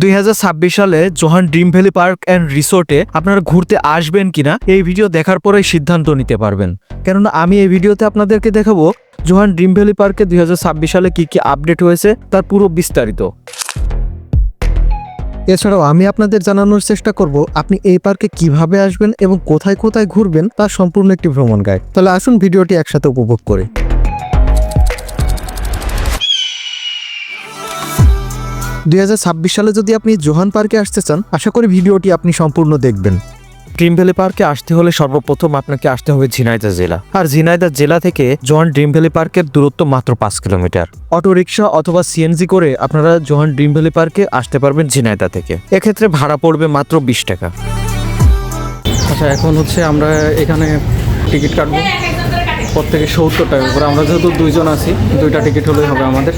দুই হাজার ছাব্বিশ সালে Johan Dream Valley Park and রিসোর্টে আপনারা ঘুরতে আসবেন কিনা, এই ভিডিও দেখার পরেই সিদ্ধান্ত নিতে পারবেন। কেননা আমি এই ভিডিওতে আপনাদেরকে দেখাবো জোহান ড্রিম ভ্যালি পার্কে দুই হাজার ছাব্বিশ সালে কি কি আপডেট হয়েছে, তার পুরো বিস্তারিত। এছাড়াও আমি আপনাদের জানানোর চেষ্টা করব, আপনি এই পার্কে কীভাবে আসবেন এবং কোথায় কোথায় ঘুরবেন তার সম্পূর্ণ একটি ভ্রমণ গাইড। তাহলে আসুন ভিডিওটি একসাথে উপভোগ করি। দুই হাজার ছাব্বিশ সালে যদি আপনি জোহান পার্কে আসতে চান আশা করি ভিডিওটি আপনি সম্পূর্ণ দেখবেন। ড্রিম ভ্যালি পার্কে আসতে হলে সর্বপ্রথম আপনাকে আসতে হবে ঝিনাইদা জেলা। আর ঝিনাইদা জেলা থেকে জোহান ড্রিম ভ্যালি পার্কের দূরত্ব মাত্র পাঁচ কিলোমিটার। অটো রিক্সা অথবা সিএনজি করে আপনারা জোহান ড্রিম ভ্যালি পার্কে আসতে পারবেন ঝিনাইদা থেকে। এক্ষেত্রে ভাড়া পড়বে মাত্র বিশ টাকা। আচ্ছা এখন হচ্ছে আমরা এখানে টিকিট কাটবো। প্রত্যেকে সত্তর টাকা করে। আমরা যেহেতু দুইজন আছি দুইটা টিকিট হলেই হবে আমাদের।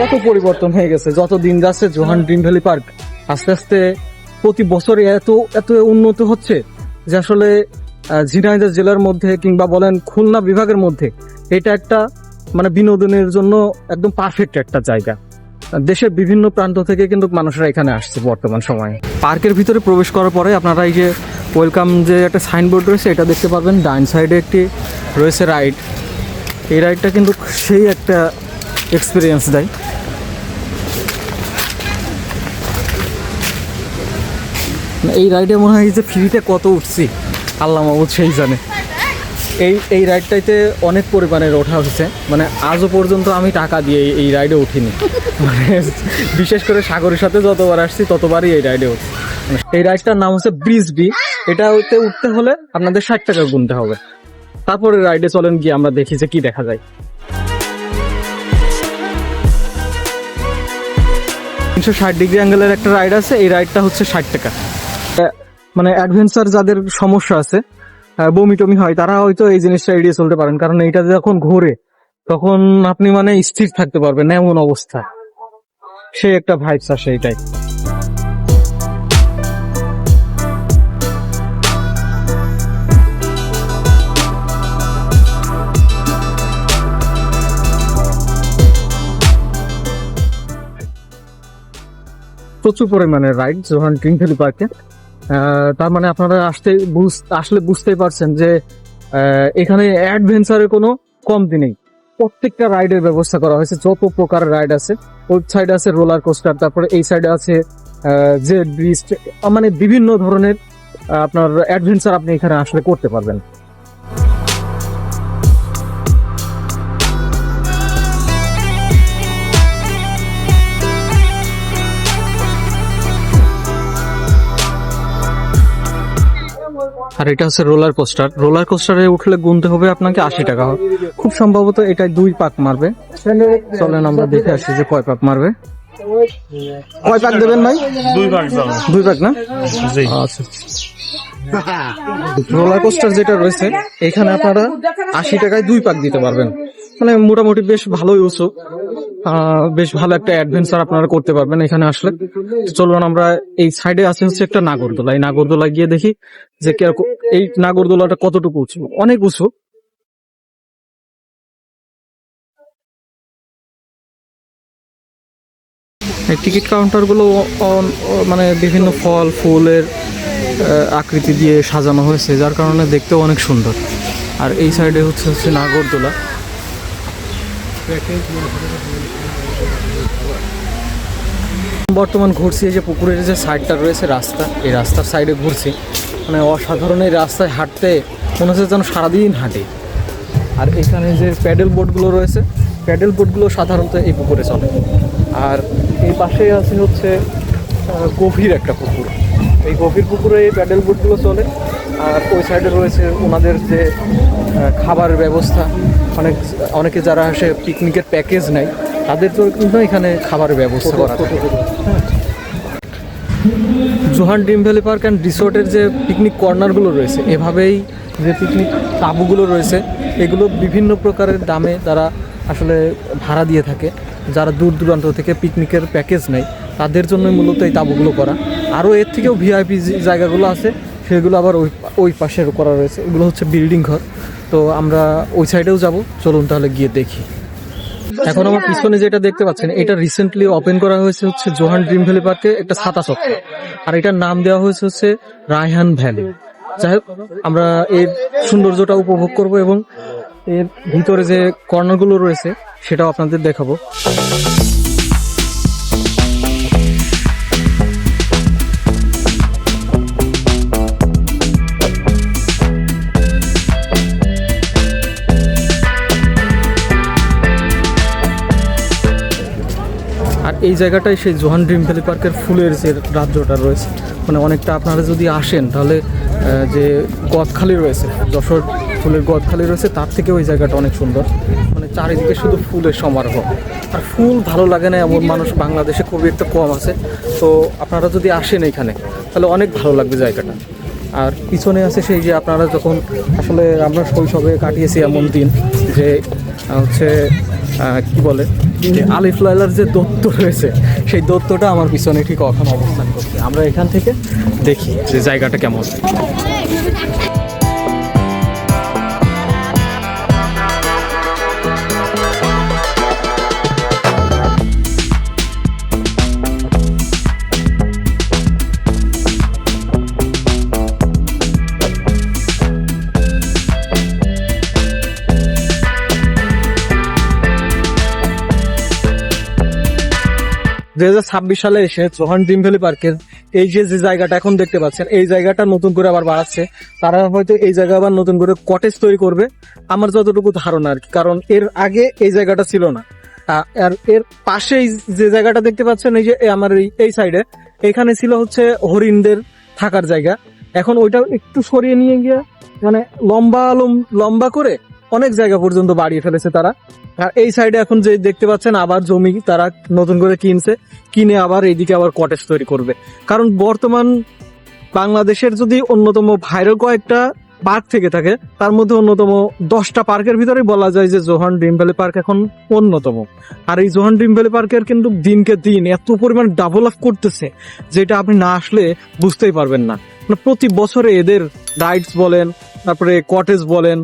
কত পরিবর্তন হয়ে গেছে? যত দিন যাচ্ছে জোহান ড্রিম ভ্যালি পার্ক আস্তে আস্তে প্রতি বছরে এত এত উন্নত হচ্ছে যে আসলে আহ, ঝিনাইদহ জেলার মধ্যে কিংবা বলেন খুলনা বিভাগের মধ্যে এটা একটা মানে বিনোদনের জন্য একদম পারফেক্ট একটা জায়গা। দেশের বিভিন্ন প্রান্ত থেকে কিন্তু মানুষরা এখানে আসছে বর্তমান সময়ে। পার্কের ভিতরে প্রবেশ করার পরে আপনারা এই যে ওয়েলকাম যে একটা সাইনবোর্ড রয়েছে এটা দেখতে পাবেন ডাইন সাইডে একটি রয়েছে রাইড এই রাইডটা কিন্তু সেই একটা এক্সপিরিয়েন্স দেয়। এই রাইডে মনে হয় যে ফ্রিতে কত উঠছি। আল্লাহ মাহবুদ সেই জানে। এই এই রাইডটাইতে অনেক পরিমাণের ওঠা হয়েছে মানে আজও পর্যন্ত আমি টাকা দিয়ে এই- রাইডে উঠিনি। মানে বিশেষ করে সাগরের সাথে যতবার আসছি, ততবারই এই রাইডে উঠছি। মানে এই রাইডটার নাম হচ্ছে ব্রিজ বি এটাতে উঠতে হলে আপনাদের ষাট টাকা গুনতে হবে। তারপরে রাইডে চলেন গিয়ে আমরা দেখি যে কি দেখা যায়। তিনশো ষাট ডিগ্রি অ্যাঙ্গেলের একটা রাইড আছে, এই রাইডটা হচ্ছে ষাট টাকা। মানে অ্যাডভেঞ্চার যাদের সমস্যা আছে বমি টমি হয়, তারা হয়তো এই জিনিসটা এড়িয়ে চলতে পারেন। কারণ এইটা যখন ঘোরে, তখন আপনি মানে স্থির থাকতে পারবেন, এমন অবস্থা। সে একটা ভাইবস আসে এইটাই। প্রচুর পরিমাণে রাইড জোহান ভ্যালি পার্কে তার মানে আপনারা আসতে আসলে বুঝতেই পারছেন যে এখানে অ্যাডভেঞ্চারের কোনো কমতি নেই। প্রত্যেকটা রাইডের ব্যবস্থা করা হয়েছে, যত প্রকার রাইড আছে। ওই সাইডে আছে রোলার কোস্টার তারপরে এই সাইডে আছে জেড ব্রিজ মানে বিভিন্ন ধরনের আপনার অ্যাডভেঞ্চার আপনি এখানে আসলে করতে পারবেন। আর এটা হচ্ছে রোলার কোস্টার। রোলার কোস্টারে উঠলে গুনতে হবে আপনাকে আশি টাকা। খুব সম্ভবত এটা দুই পাক মারবে। চলেন আমরা দেখে আসি যে কয় পাক মারবে। কয় পাক দেবেন ভাই? দুই যাবে দুই পাক না? আচ্ছা। রোলার কোস্টার যেটা রয়েছে এখানে আপনারা আশি টাকায় দুই পাক দিতে পারবেন। মানে মোটামুটি বেশ ভালোই উঁচু। বেশ ভালো একটা অ্যাডভেঞ্চার আপনারা করতে পারবেন এখানে আসলে। চলুন আমরা এই সাইডে আছে হচ্ছে একটা নাগরদোলা। এই নাগরদোলা গিয়ে দেখি যে কীরকম এই নাগরদোলাটা কতটুকু উঁচু? অনেক উঁচু। টিকিট কাউন্টারগুলো মানে বিভিন্ন ফল, ফুলের আকৃতি দিয়ে সাজানো হয়েছে, যার কারণে দেখতেও অনেক সুন্দর। আর এই সাইডে হচ্ছে হচ্ছে নাগরদোলা। বর্তমান ঘুরছি, এই যে পুকুরের যে সাইডটা রয়েছে রাস্তা, এই রাস্তার সাইডে ঘুরছি। মানে অসাধারণ এই রাস্তায় হাঁটতে মনে হচ্ছে যেন সারাদিন হাঁটে। আর এখানে যে প্যাডেল বোটগুলো রয়েছে, প্যাডেল বোটগুলো সাধারণত এই পুকুরে চলে। আর এই পাশে আছে হচ্ছে গভীর একটা পুকুর। এই গভীর পুকুরে এই প্যাডেল বোটগুলো চলে। আর ওই সাইডে রয়েছে ওনাদের যে খাবার ব্যবস্থা। অনেক, অনেকে যারা আসে পিকনিকের প্যাকেজ নেয়, তাদের তো জন্য এখানে খাবারের ব্যবস্থা করা Johan Dream Valley Park and রিসোর্টের যে পিকনিক কর্নারগুলো রয়েছে, এভাবেই যে পিকনিক তাঁবুগুলো রয়েছে, এগুলো বিভিন্ন প্রকারের দামে তারা আসলে ভাড়া দিয়ে থাকে। যারা দূর দূরান্ত থেকে পিকনিকের প্যাকেজ নেয়, তাদের জন্য মূলত এই তাঁবুগুলো করা। আরও এর থেকেও ভিআইপি জায়গাগুলো আছে সেগুলো আবার ওই ওই পাশে করা রয়েছে। এগুলো হচ্ছে বিল্ডিং ঘর। তো আমরা ওই সাইডেও যাব। চলুন তাহলে গিয়ে দেখি। এখন আমার পিছনে যেটা দেখতে পাচ্ছেন, এটা রিসেন্টলি ওপেন করা হয়েছে হচ্ছে জোহান ড্রিম ভ্যালি পার্কে একটা ছাতা চত্বর। আর এটার নাম দেওয়া হয়েছে হচ্ছে রায়হান ভ্যালি যাই হোক, আমরা এর সৌন্দর্যটা উপভোগ করব এবং এর ভিতরে যে কর্নারগুলো রয়েছে, সেটাও আপনাদের দেখাবো। এই জায়গাটায় সেই জোহান ড্রিম ভ্যালি পার্কের ফুলের যে রাজ্যটা রয়েছে। মানে অনেকটা আপনারা যদি আসেন, তাহলে যে গদখালি রয়েছে, যশোর ফুলের গদখালি রয়েছে, তার থেকে ওই জায়গাটা অনেক সুন্দর। মানে চারিদিকে শুধু ফুলের সমারোহ। আর ফুল ভালো লাগে না এমন মানুষ বাংলাদেশে খুবই একটা কম আছে। তো আপনারা যদি আসেন এখানে, তাহলে অনেক ভালো লাগবে জায়গাটা। আর পিছনে আছে সেই যে আপনারা যখন, আসলে আমরা শৈশবে কাটিয়েছি এমন দিন যে হচ্ছে কি বলে? যে আলিফ লাইলার যে দত্ত রয়েছে, সেই দত্তটা আমার পিছনে ঠিক কখন অবস্থান করছে। আমরা এখান থেকে দেখি যে জায়গাটা কেমন। দুই হাজার ছাব্বিশ সালে এসে চৌহান ড্রিম ভ্যালি পার্কের এই যে যে জায়গাটা এখন দেখতে পাচ্ছেন, এই জায়গাটা নতুন করে আবার বাড়াচ্ছে। তারা হয়তো এই জায়গা আবার নতুন করে কটেজ তৈরি করবে। আমার যতটুকু ধারণা আর কি, কারণ এর আগে এই জায়গাটা ছিল না। আর এর পাশেই যে জায়গাটা দেখতে পাচ্ছেন, এই যে আমার এই- সাইডে এখানে ছিল হচ্ছে হরিণদের থাকার জায়গা। এখন ওইটা একটু সরিয়ে নিয়ে গিয়ে মানে লম্বা লম- লম্বা করে অনেক জায়গা পর্যন্ত বাড়িয়ে ফেলেছে তারা। আর এই সাইডে এখন যে দেখতে পাচ্ছেন আবার জমি তারা নতুন করে কিনছে, কিনে আবার এইদিকে আবার কটেজ তৈরি করবে। কারণ বর্তমান বাংলাদেশের যদি অন্যতম ভাইরাল কয়েকটা পার্ক থেকে থাকে, তার মধ্যে অন্যতম দশটা পার্কের ভিতরে বলা যায় যে জোহান ড্রিম ভ্যালি পার্ক এখন অন্যতম। আর এই জোহান ড্রিম ভ্যালি পার্কের কিন্তু দিনকে দিন এত পরিমাণ ডেভেলপ করতেছে, যেটা আপনি না আসলে বুঝতেই পারবেন না। মানে প্রতি বছরে এদের রাইডস বলেন, তারপরে কটেজ বলেন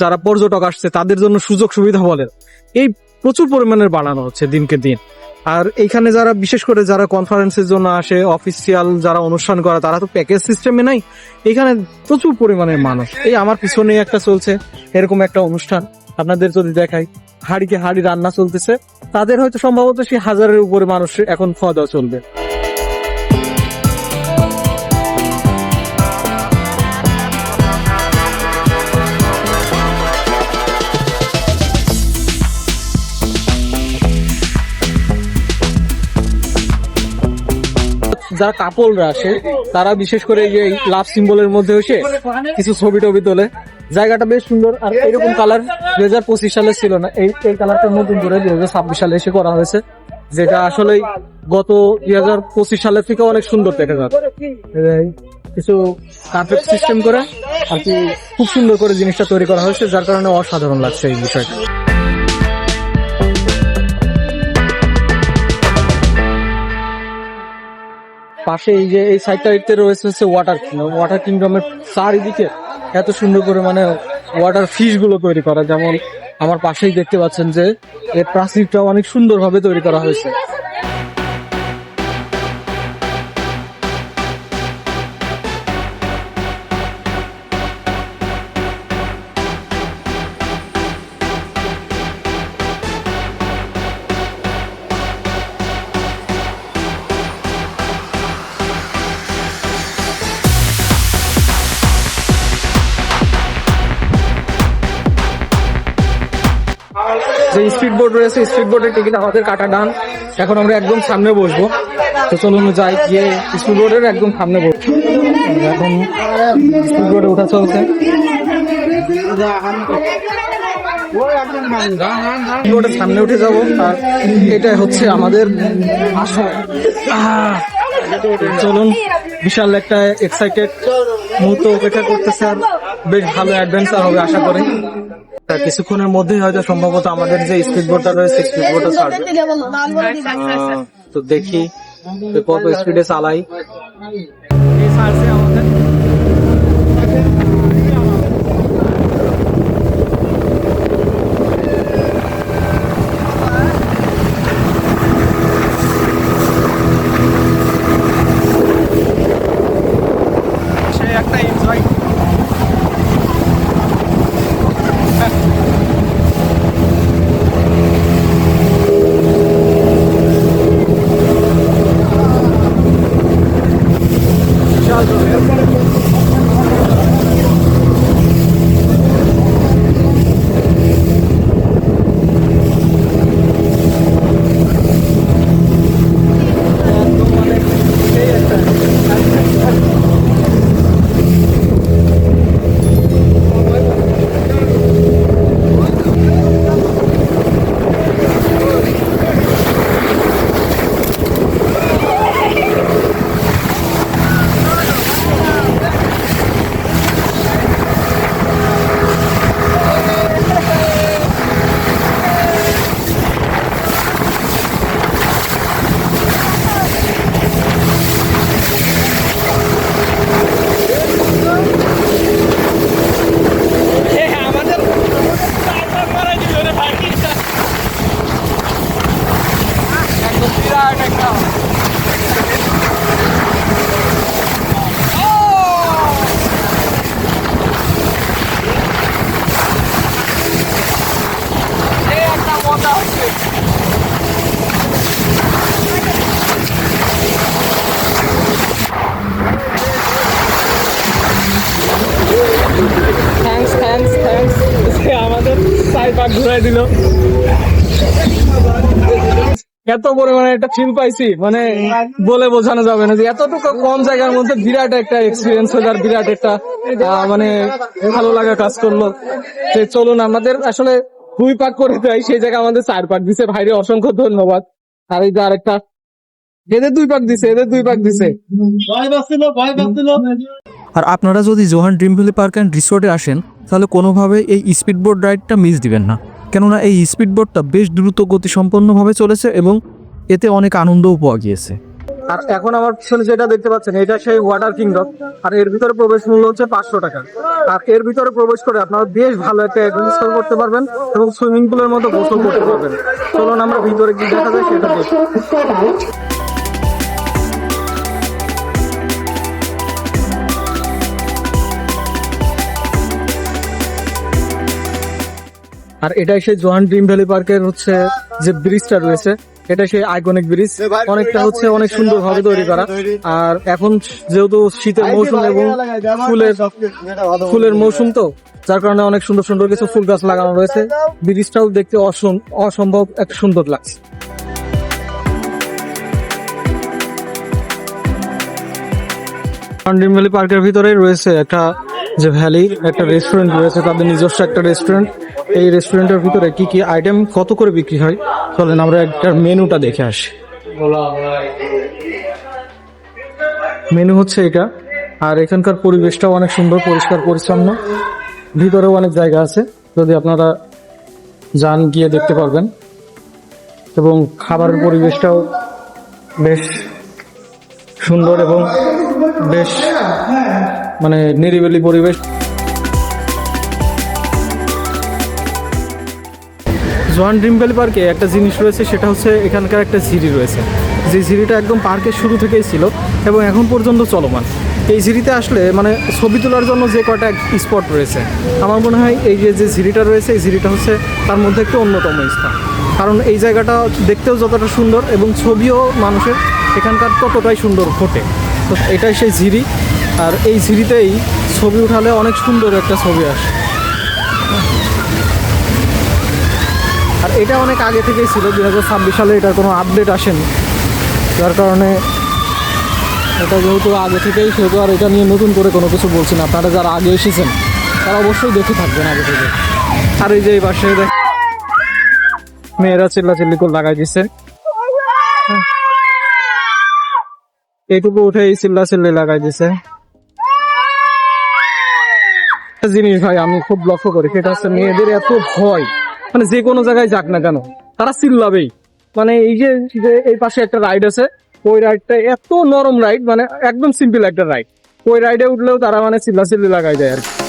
যারা পর্যটক আসছে, তাদের জন্য সুযোগ সুবিধা বলেন। এই প্রচুর পরিমাণের বাড়ানো হচ্ছে দিনকে দিন। আর এইখানে যারা, বিশেষ করে যারা কনফারেন্সের জন্য আসে অফিসিয়াল যারা অনুষ্ঠান করে, তারা তো প্যাকেজ সিস্টেমে নাই। এখানে প্রচুর পরিমাণের মানুষ। এই আমার পিছনে একটা চলছে, এরকম একটা অনুষ্ঠান। আপনাদের যদি দেখাই হাড়িকে হাড়ি রান্না চলতেছে, তাদের হয়তো সম্ভবত সেই হাজারের উপরে মানুষ এখন খাওয়া দাওয়া চলবে। যারা কাপলরা আসে তারা বিশেষ করে এই লাভ সিম্বলের মধ্যে এসে কিছু ছবি টবি তোলে। জায়গাটা বেশ সুন্দর, আর এরকম কালার দুই হাজার পঁচিশ সালে ছিল না। এই এই কালারটা নতুন করে দুই হাজার ছাব্বিশ সালে এসে করা হয়েছে, যেটা আসলে গত দুই হাজার পঁচিশ সালের থেকে অনেক সুন্দর দেখা যাচ্ছে। কিছু কার্পেট সিস্টেম করে আর কি খুব সুন্দর করে জিনিসটা তৈরি করা হয়েছে, যার কারণে অসাধারণ লাগছে এই বিষয়টা। পাশে এই যে, এই সাইডটাতে রয়েছে হচ্ছে ওয়াটার কিংডম ওয়াটার কিংডমের চারিদিকে এত সুন্দর করে মানে ওয়াটার ফিশগুলো তৈরি করা। যেমন আমার পাশেই দেখতে পাচ্ছেন যে, এর প্রাচীরটা অনেক সুন্দরভাবে তৈরি করা হয়েছে। যে স্পিড বোর্ড রয়েছে, স্পিড বোর্ডের টিকিট আমাদের কাটা ডান। এখন আমরা একদম সামনে বসবো। তো চলুন যাই, গিয়ে স্পিড বোর্ডের একদম সামনে বসবো। এখন স্পিড বোর্ডে ওঠা চলছে। সামনে উঠে যাব, আর এটা হচ্ছে আমাদের চলুন, বিশাল একটা এক্সাইটেড মুহূর্ত অপেক্ষা করতেছে, আর বেশ ভালো অ্যাডভেঞ্চার হবে, আশা করি। তা কিছুক্ষণের মধ্যেই হয়তো সম্ভবত আমাদের যে স্পিড বোর্ডটা রয়েছে স্পিড বোর্ডটা ছাড়বে। তো দেখি কত স্পিডে চালাই। ঘুরাই দিল। এত পরিমাণে একটা ফিল পাইছি মানে বলে বোঝানো যাবে না যে এতটুকু কম জায়গার মধ্যে বিরাট একটা এক্সপিরিয়েন্স হলো আর বিরাট একটা মানে ভালো লাগা কাজ করল। যে চলুন আমাদের আসলে দুই পাক করে দেয় সেই জায়গায় আমাদের চার পাক দিছে। ভাইরে অসংখ্য ধন্যবাদ। আর এই যে আরেকটা এদের দুই পাক দিছে এদের দুই পাক দিছে। আর আপনারা যদি Johan Dream Valley Park and রিসোর্টে আসেন তাহলে কোনোভাবে এই স্পিড স্পিডবোট রাইডটা মিস দিবেন না। কেননা এই স্পিডবোটটা বেশ দ্রুত গতি সম্পন্নভাবে চলেছে এবং এতে অনেক আনন্দও পাওয়া গিয়েছে। আর এখন আমার পিছনে যেটা দেখতে পাচ্ছেন, এটা সেই ওয়াটার কিংডম আর এর ভিতরে প্রবেশ মূল্য হচ্ছে পাঁচশো টাকা। আর এর ভিতরে প্রবেশ করে আপনারা বেশ ভালো একটা অ্যাডভেঞ্চার করতে পারবেন এবং সুইমিং পুলের মতো গোসল করতে পারবেন। চলুন আমরা ভিতরে গিয়ে দেখা যায় সেটা আর এটাই সেই জোহান ড্রিম ভ্যালি পার্কের হচ্ছে যে ব্রিজটা রয়েছে এটা সেই আইকনিক ব্রিজ। অনেকটা হচ্ছে অনেক সুন্দর ভাবে তৈরি করা। আর এখন যেহেতু শীতের মৌসুম এবং ফুলের ফুলের মৌসুম তো যার কারণে অনেক সুন্দর সুন্দর কিছু ফুল গাছ লাগানো রয়েছে। ব্রিজটাও দেখতে অসম- অসম্ভব এক সুন্দর লাগছে। ড্রিম ভ্যালি পার্কের ভিতরে রয়েছে একটা যে ভ্যালি একটা রেস্টুরেন্ট রয়েছে তাদের নিজস্ব একটা রেস্টুরেন্ট এই রেস্টুরেন্টের ভিতরে কি কি আইটেম কত করে বিক্রি হয়? চলেন আমরা একটা মেনুটা দেখে আসি। মেনু হচ্ছে এটা। আর এখানকার পরিবেশটাও অনেক সুন্দর, পরিষ্কার, পরিচ্ছন্ন। ভিতরেও অনেক জায়গা আছে। যদি আপনারা যান, গিয়ে দেখতে পারবেন। এবং খাবারের পরিবেশটাও বেশ সুন্দর এবং বেশ মানে নিরিবিলি পরিবেশ। জোয়ান ড্রিম ভ্যালি পার্কে একটা জিনিস রয়েছে, সেটা হচ্ছে এখানকার একটা সিঁড়ি রয়েছে। যে সিঁড়িটা একদম পার্কের শুরু থেকেই ছিল এবং এখন পর্যন্ত চলমান। এই সিঁড়িতে আসলে মানে ছবি তোলার জন্য যে কটা স্পট রয়েছে, আমার মনে হয় এই যে যে সিঁড়িটা রয়েছে, এই সিঁড়িটা হচ্ছে তার মধ্যে একটা অন্যতম স্থান। কারণ এই জায়গাটা দেখতেও যতটা সুন্দর এবং ছবিও মানুষের এখানকার ততটাই সুন্দর ফোটে তো এটাই সেই ঝিরি আর এই ঝিরিতেই ছবি উঠালে অনেক সুন্দর একটা ছবি আসে। এটা অনেক আগে থেকেই ছিল দু হাজার ছাব্বিশ সালে এটার কোনো আপডেট আসেনি। যার কারণে এটা যেহেতু আগে থেকেই, সেহেতু আর এটা নিয়ে নতুন করে কোনো কিছু বলছি না। আপনারা যারা আগে এসেছেন, তারা অবশ্যই দেখে থাকবেন আগে থেকে। আর এই যে এই পাশে মেয়েরা চিল্লাচিল্লি করে লাগাই দিচ্ছে এইটুকু উঠে এই চিল্লা চিল্লি লাগাই দিছে। জিনিস ভাই, আমি খুব লক্ষ্য করি, সেটা হচ্ছে মেয়েদের এত ভয়। মানে যে কোনো জায়গায় যাক না কেন, তারা চিল্লাবেই মানে এই যে এই পাশে একটা রাইড আছে, ওই রাইডটা এত নরম রাইড মানে একদম সিম্পল একটা রাইড ওই রাইডে উঠলেও তারা মানে চিল্লা চিল্লি লাগাই যায় আর কি।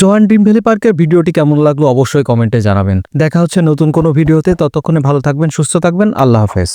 জোহান ড্রিম ভ্যালি পার্কের ভিডিওটি কেমন লাগল অবশ্যই কমেন্টে জানাবেন। দেখা হচ্ছে নতুন কোনো ভিডিওতে, ততক্ষণে ভালো থাকবেন, সুস্থ থাকবেন, আল্লাহ হাফেজ।